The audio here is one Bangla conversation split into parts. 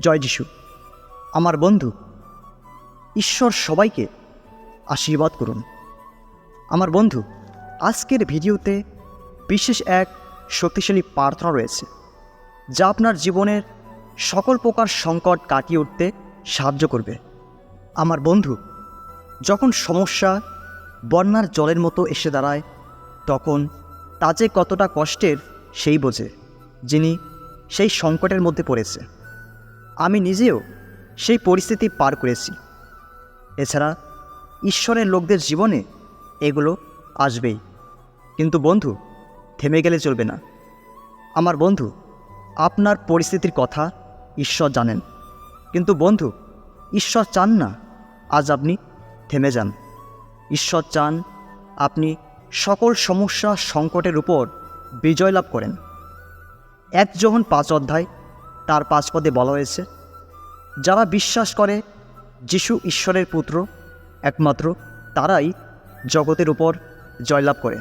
জয় যিশু। আমার বন্ধু, ঈশ্বর সবাইকে আশীর্বাদ করুন। আমার বন্ধু, আজকের ভিডিওতে বিশেষ এক শক্তিশালী প্রার্থনা রয়েছে, যা আপনার জীবনের সকল প্রকার সংকট কাটিয়ে উঠতে সাহায্য করবে। আমার বন্ধু, যখন সমস্যা বন্যার জলের মতো এসে দাঁড়ায়, তখন তা যে কতটা কষ্টের সেই বোঝে, যিনি সেই সংকটের মধ্যে পড়েছে। আমি নিজেও সেই পরিস্থিতি পার করেছি। এছাড়া ঈশ্বরের লোকদের জীবনে এগুলো আসবেই। কিন্তু বন্ধু, থেমে গেলে চলবে না। আমার বন্ধু, আপনার পরিস্থিতির কথা ঈশ্বর জানেন। কিন্তু বন্ধু, ঈশ্বর চান না আজ আপনি থেমে যান। ঈশ্বর চান আপনি সকল সমস্যা সংকটের উপর বিজয় লাভ করেন। এক যখন পাঁচ অধ্যায় তার পাঁচ পদে বলা হয়েছে, যারা বিশ্বাস করে যিশু ঈশ্বরের পুত্র, একমাত্র, তারাই জগতের উপর জয়লাভ করে।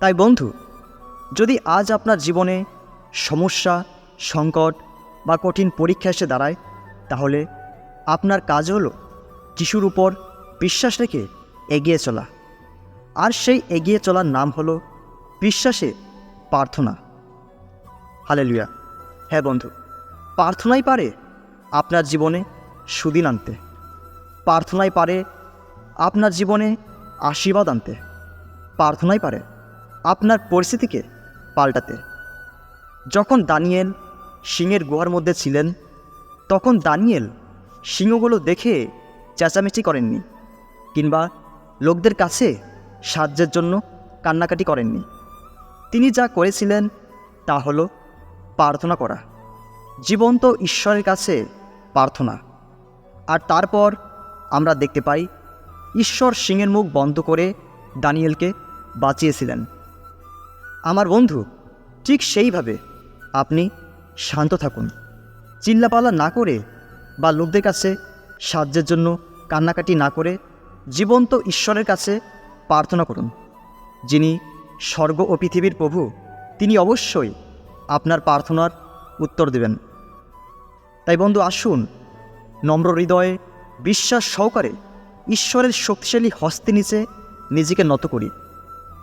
তাই বন্ধু, যদি আজ আপনার জীবনে সমস্যা, সংকট বা কঠিন পরীক্ষা এসে দাঁড়ায়, তাহলে আপনার কাজ হলো যিশুর উপর বিশ্বাস রেখে এগিয়ে চলা। আর সেই এগিয়ে চলার নাম হলো বিশ্বাসে প্রার্থনা। হালেলুয়া। হ্যাঁ বন্ধু, প্রার্থনাই পারে আপনার জীবনে সুদিন আনতে। প্রার্থনাই পারে আপনার জীবনে আশীর্বাদ আনতে। প্রার্থনাই পারে আপনার পরিস্থিতিকে পাল্টাতে। যখন দানিয়েল সিংহের গুহার মধ্যে ছিলেন, তখন দানিয়েল সিংহগুলো দেখে চেঁচামেচি করেননি কিংবা লোকদের কাছে সাহায্যের জন্য কান্নাকাটি করেননি। তিনি যা করেছিলেন তা হলো প্রার্থনা করা। জীবন্ত ঈশ্বরের কাছে প্রার্থনা। আর তারপর আমরা দেখতে পাই, ঈশ্বর সিংহের মুখ বন্ধ করে দানিয়েলকে বাঁচিয়েছিলেন। আমার বন্ধু, ঠিক সেইভাবে আপনি শান্ত থাকুন। চিল্লাপালা না করে বা লোকদের কাছে সাহায্যের জন্য কান্নাকাটি না করে জীবন্ত ঈশ্বরের কাছে প্রার্থনা করুন, যিনি স্বর্গ ও পৃথিবীর প্রভু, তিনি অবশ্যই আপনার প্রার্থনার উত্তর দেবেন। তাই বন্ধু, আসুন, নম্র হৃদয়ে বিশ্বাস সহকারে ঈশ্বরের শক্তিশালী হস্তে নিচে নিজেকে নত করি।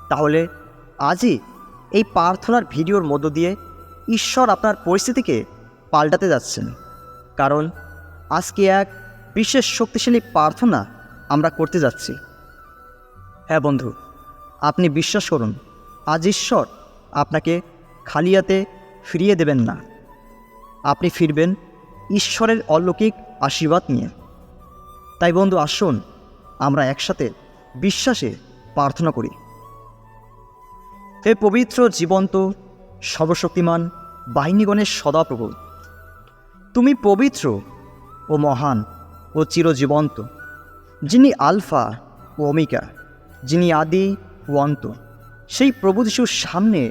তাহলে আজই এই প্রার্থনার ভিডিওর মধ্য দিয়ে ঈশ্বর আপনার পরিস্থিতিকে পাল্টাতে যাচ্ছেন। কারণ আজকে এক বিশেষ শক্তিশালী প্রার্থনা আমরা করতে যাচ্ছি। হ্যাঁ বন্ধু, আপনি বিশ্বাস করুন, আজ ঈশ্বর আপনাকে খালিয়াতে ফিরিয়ে দেবেন না। আপনি ফিরবেন ঈশ্বরের অলৌকিক আশীর্বাদ নিয়ে। তাই বন্ধু, আসুন, আমরা একসাথে বিশ্বাসে প্রার্থনা করি। হে পবিত্র, জীবন্ত, সর্বশক্তিমান, বাহিনীগণের সদাপ্রভু, তুমি পবিত্র ও মহান ও চিরজীবন্ত, যিনি আলফা ও অমিকা যিনি আদি ও অন্ত, সেই প্রভু যিশুর সামনে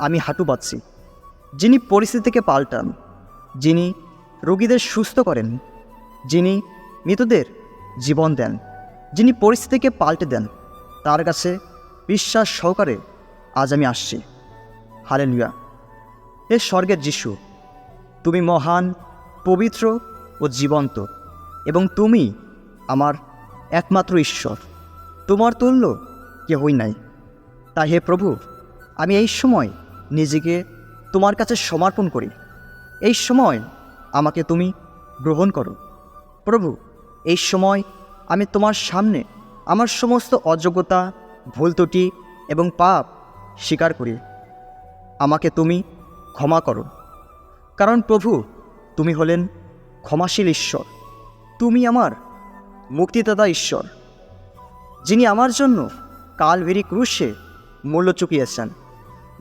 আমি হাঁটু পাচ্ছি যিনি পরিস্থিতিকে পাল্টান, যিনি রোগীদের সুস্থ করেন, যিনি মৃতদের জীবন দেন, যিনি পরিস্থিতিকে পাল্টে দেন, তার কাছে বিশ্বাস সহকারে আজ আমি আসছি। হালে লুয়া এ স্বর্গের যিশু, তুমি মহান, পবিত্র ও জীবন্ত এবং তুমি আমার একমাত্র ঈশ্বর। তোমার তুল্য কেহই নাই। তাই হে প্রভু, আমি এই সময় নিজেকে তোমার কাছে সমর্পণ করি। এই সময় আমাকে তুমি গ্রহণ করো। প্রভু, এই সময় আমি তোমার সামনে আমার সমস্ত অযোগ্যতা, ভুল ত্রুটি এবং পাপ স্বীকার করি। আমাকে তুমি ক্ষমা করো। কারণ প্রভু, তুমি হলেন ক্ষমাশীল ঈশ্বর। তুমি আমার মুক্তিদাতা ঈশ্বর, যিনি আমার জন্য কালভেরি ক্রুশে মূল্য চুকিয়েছেন।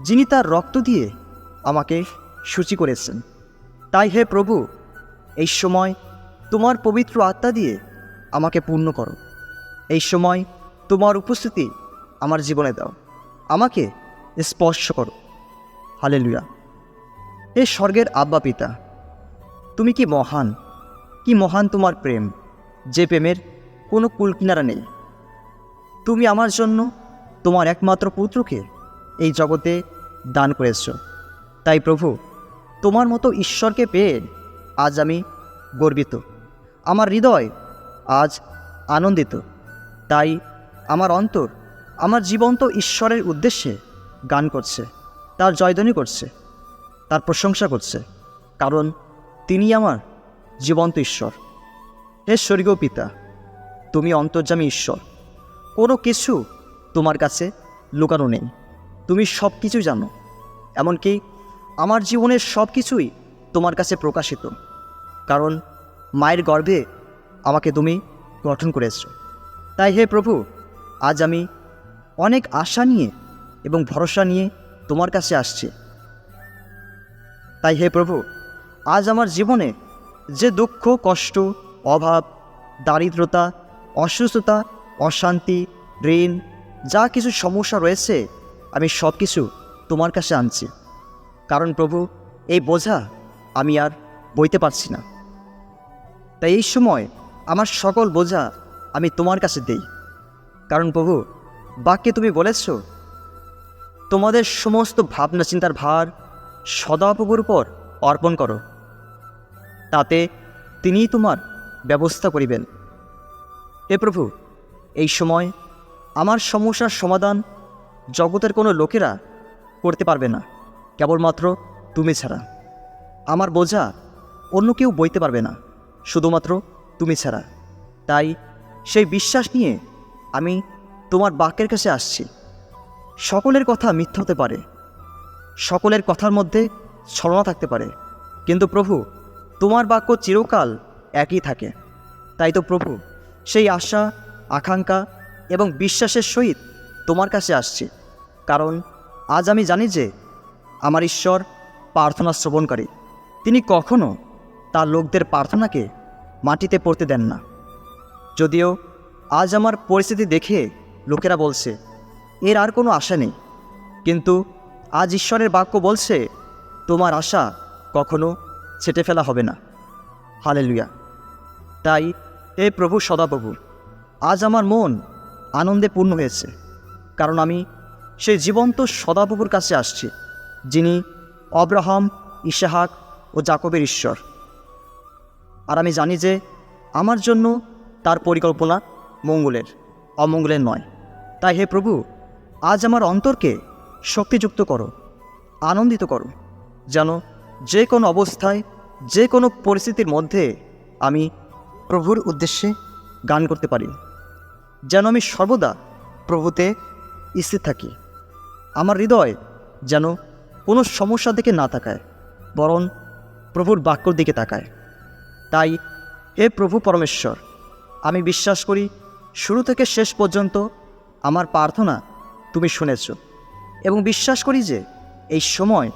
যিনি তার রক্ত দিয়ে আমাকে সূচি করেছেন। তাই হে প্রভু, এই সময় তোমার পবিত্র আত্মা দিয়ে আমাকে পূর্ণ করো। এই সময় তোমার উপস্থিতি আমার জীবনে দাও। আমাকে স্পর্শ করো। হালে লুয়া এ স্বর্গের আব্বা পিতা, তুমি কি মহান? কি মহান তোমার প্রেম, যে প্রেমের কোনো কুলকিনারা নেই? তুমি আমার জন্য তোমার একমাত্র পুত্রকে এই জগতে দান করেছ। তাই প্রভু, তোমার মতো ঈশ্বরকে পেয়ে আজ আমি গর্বিত। আমার হৃদয় আজ আনন্দিত। তাই আমার অন্তর, আমার জীবন্ত ঈশ্বরের উদ্দেশ্যে গান করছে, তার জয়ধ্বনি করছে, তার প্রশংসা করছে, কারণ তিনি আমার জীবন্ত ঈশ্বর। হে স্বর্গীয় পিতা, তুমি অন্তর্যামী ঈশ্বর। কোনো কিছু তোমার কাছে লুকানো নেই। তুমি সব কিছু জানো, এমনকি আমার জীবনের সব কিছুই তোমার কাছে প্রকাশিত, কারণ মায়ের গর্ভে আমাকে তুমি গঠন করেছ। তাই হে প্রভু, আজ আমি অনেক আশা নিয়ে এবং ভরসা নিয়ে তোমার কাছে আসছি। তাই হে প্রভু, আজ আমার জীবনে যে দুঃখ, কষ্ট, অভাব, দারিদ্রতা, অসুস্থতা, অশান্তি, ঋণ, যা কিছু সমস্যা রয়েছে আমি সব কিছু তোমার কাছে আনছি। কারণ প্রভু, এই বোঝা আমি আর বইতে পারছি না। তাই এই সময় আমার সকল বোঝা আমি তোমার কাছে দেই। কারণ প্রভু, বাক্যে তুমি বলেছ, তোমাদের সমস্ত ভাবনা চিন্তার ভার সদাপ্রভুর উপর অর্পণ করো। তাতে তিনিই তোমার ব্যবস্থা করিবেন। হে প্রভু, এই সময় আমার সমস্যার সমাধান জগতের কোনো লোকেরা করতে পারবে না। কেবলমাত্র তুমি ছাড়া। আমার বোঝা অন্য কেউ বইতে পারবে না। শুধুমাত্র তুমি ছাড়া। তাই সেই বিশ্বাস নিয়ে আমি তোমার বাক্যের কাছে আসছি। সকলের কথা মিথ্যা হতে পারে। সকলের কথার মধ্যে ছলনা থাকতে পারে। কিন্তু প্রভু, তোমার বাক্য চিরকাল একই থাকে। তাই তো প্রভু, সেই আশা, আকাঙ্ক্ষা এবং বিশ্বাসের সহিত তোমার কাছে আসছি। কারণ আজ আমি জানি যে আমার ঈশ্বর প্রার্থনা শ্রবণকারী। তিনি কখনও তার লোকদের প্রার্থনাকে মাটিতে পড়তে দেন না। যদিও আজ আমার পরিস্থিতি দেখে লোকেরা বলছে, এর আর কোনো আশা নেই। কিন্তু আজ ঈশ্বরের বাক্য বলছে, তোমার আশা কখনো ছেটে ফেলা হবে না। হালেলুয়া। তাই এ প্রভু সদাপ্রভু, আজ আমার মন আনন্দে পূর্ণ হয়েছে। কারণ আমি সেই জীবন্ত সদাপ্রভুর কাছে আসছি, যিনি অব্রাহাম ইশাহাক ও জাকবের ঈশ্বর। আর আমি জানি যে আমার জন্য তার পরিকল্পনা মঙ্গলের, অমঙ্গলের নয়। তাই হে প্রভু, আজ আমার অন্তরকে শক্তিযুক্ত করো, আনন্দিত করো, যেন যে কোনো অবস্থায়, যে কোনো পরিস্থিতির মধ্যে আমি প্রভুর উদ্দেশ্যে গান করতে পারি, যেন আমি সর্বদা প্রভুতে স্থির থাকি। আমার হৃদয় যেন কোনো সমস্যা দিকে না তাকায়, বরং প্রভুর বাক্যর দিকে তাকায়। তাই, হে প্রভু পরমেশ্বর, আমি বিশ্বাস করি শুরু থেকে শেষ পর্যন্ত আমার প্রার্থনা তুমি শুনেছ এবং বিশ্বাস করি যে এই সময়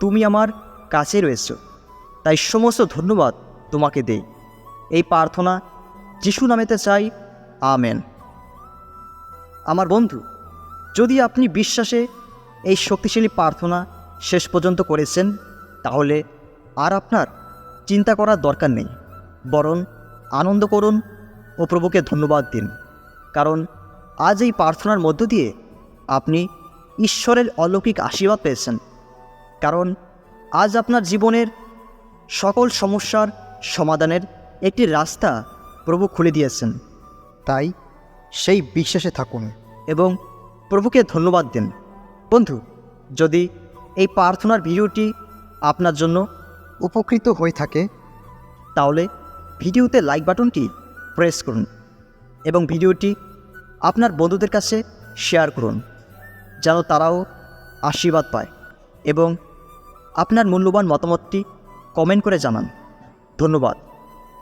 তুমি আমার কাছে রয়েছ। তাই সমস্ত ধন্যবাদ তোমাকে দেই। এই প্রার্থনা যিশু নামেতে চাই, আমেন। আমার বন্ধু যদি আপনি বিশ্বাসে এই শক্তিশালী প্রার্থনা শেষ পর্যন্ত করেছেন, তাহলে আর আপনার চিন্তা করার দরকার নেই। বরং আনন্দ করুন ও প্রভুকে ধন্যবাদ দিন। কারণ আজ এই প্রার্থনার মধ্য দিয়ে আপনি ঈশ্বরের অলৌকিক আশীর্বাদ পেয়েছেন। কারণ আজ আপনার জীবনের সকল সমস্যার সমাধানের একটি রাস্তা প্রভু খুলে দিয়েছেন। তাই সেই বিশ্বাসে থাকুন। এবং প্রভুকে ধন্যবাদ দিন। বন্ধু, যদি এই প্রার্থনার ভিডিওটি আপনার জন্য উপকৃত হয়ে থাকে, তাহলে ভিডিওতে লাইক বাটনটি প্রেস করুন এবং ভিডিওটি আপনার বন্ধুদের কাছে শেয়ার করুন, যেন তারাও আশীর্বাদ পায় এবং আপনার মূল্যবান মতামতটি কমেন্ট করে জানান। ধন্যবাদ।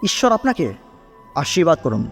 ঈশ্বর আপনাকে আশীর্বাদ করুন।